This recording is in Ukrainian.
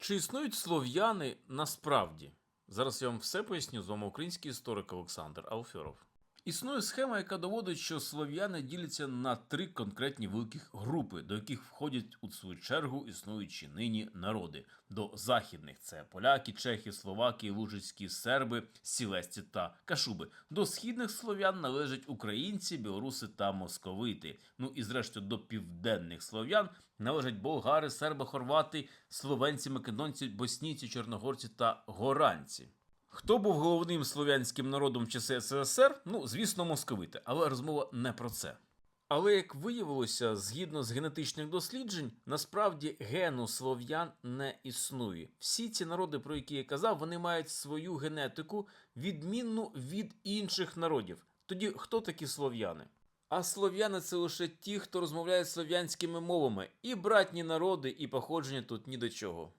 Чи існують слов'яни насправді? Зараз я вам все поясню з вами український історик Олександр Алфьоров. Існує схема, яка доводить, що слов'яни діляться на три конкретні великих групи, до яких входять у свою чергу існуючі нині народи. До західних це поляки, чехи, словаки, лужицькі серби, сілесті та кашуби. До східних слов'ян належать українці, білоруси та московити. Ну і зрештою до південних слов'ян належать болгари, серби, хорвати, словенці, македонці, боснійці, чорногорці та горанці. Хто був головним слов'янським народом в часи СРСР? Ну, звісно, московити, але розмова не про це. Але як виявилося, згідно з генетичних досліджень, насправді гену слов'ян не існує. Всі ці народи, про які я казав, вони мають свою генетику, відмінну від інших народів. Тоді хто такі слов'яни? А слов'яни це лише ті, хто розмовляє слов'янськими мовами, і братні народи, і походження тут ні до чого.